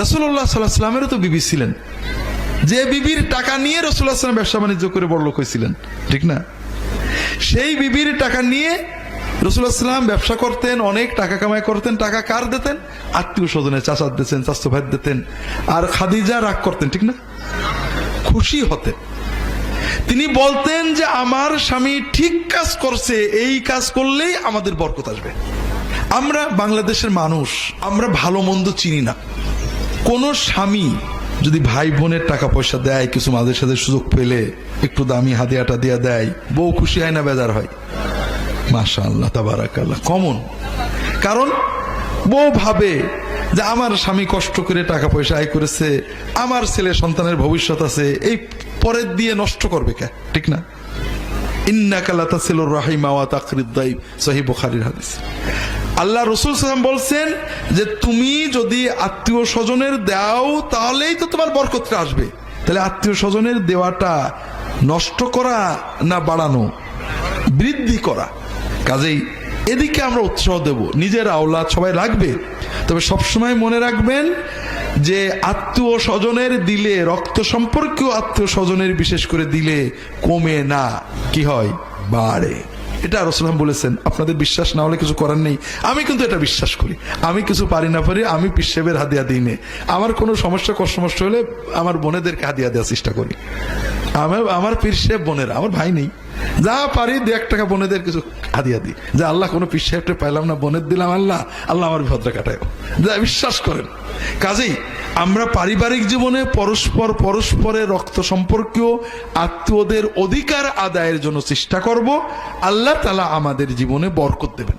রসুল্লাহ সাল্লাহ সাল্লামেরও তো বিবি ছিলেন। যে বিবির টাকা নিয়ে রসুল্লাহ সাল্লাম ব্যবসা বাণিজ্য করে বড় লোক হয়েছিলেন। ঠিক না? সেই বিবির টাকা নিয়ে রসুল্লাহ সাল্লাম ব্যবসা করতেন, অনেক টাকা কামাই করতেন, টাকা কার দিতেন? আত্মীয় স্বজনের চাচার দিতেন স্বাস্থ্য ভাই দিতেন, আর খাদিজা রাগ করতেন, ঠিক না? খুশি হতেন। তিনি বলতেন যে, আমার স্বামী ঠিক কাজ করছে, এই কাজ করলেই আমাদের বরকত আসবে। আমরা বাংলাদেশের মানুষ, আমরা ভালো মন্দ চিনি না। কোন স্বামী যদি ভাই বোনের টাকা পয়সা দেয়, কিছু মাঝে সাথে সুযোগ পেলে একটু দামি হাদিয়াটা দিয়ে দেয়, বউ খুশি হয় না বেজার হয়? মাশা আল্লাহ তাবারাকাল্লাহ কমন কারণ বউ ভাবে যে আমার স্বামী কষ্ট করে টাকা পয়সা আয় করেছে, আমার ছেলে সন্তানের ভবিষ্যৎ আছে, এই পরের দিয়ে নষ্ট করবে কে? ঠিক না? আল্লাহ রসুল সাল্লাম বলছেন যে, তুমি যদি আত্মীয় স্বজনের দাও, তাহলেই তো তোমার বরকতটা আসবে। তাহলে আত্মীয় স্বজনের দেওয়াটা নষ্ট করা না বাড়ানো, বৃদ্ধি করা? কাজেই এদিকে আমরা উৎসাহ দেব। নিজের আওলাদ সবাই লাগবে তবে সবসময় মনে রাখবেন যে আত্মীয় স্বজনের দিলে, রক্ত সম্পর্কীয় আত্মীয় স্বজনের বিশেষ করে দিলে কমে না। কি হয়? বাড়ে। এটা রসলাম বলেছেন। আপনাদের বিশ্বাস না হলে কিছু করার নেই। আমি কিন্তু এটা বিশ্বাস করি। আমি কিছু পারি না পারি, আমি পিসেবের হাদিয়া দিই আমার কোনো সমস্যা, কষ্ট সমস্যা হলে আমার বোনেদেরকে হাদিয়া দেওয়ার চেষ্টা করি। আমার আমার পিসেব বোনেরা, আমার ভাই নেই। যা পারি দু এক টাকা বোনেদের কিছু হাদিয়া আদি। যে আল্লাহ কোনো পিস পাইলাম না, বোনের দিলাম আল্লাহ আল্লাহ আমার ভদ্রা কাটায়। যা বিশ্বাস করেন। কাজেই আমরা পারিবারিক জীবনে পরস্পর পরস্পরের রক্ত সম্পর্কীয় আত্মীয়দের অধিকার আদায়ের জন্য চেষ্টা করব। আল্লাহ তালা আমাদের জীবনে বরকত দেবেন।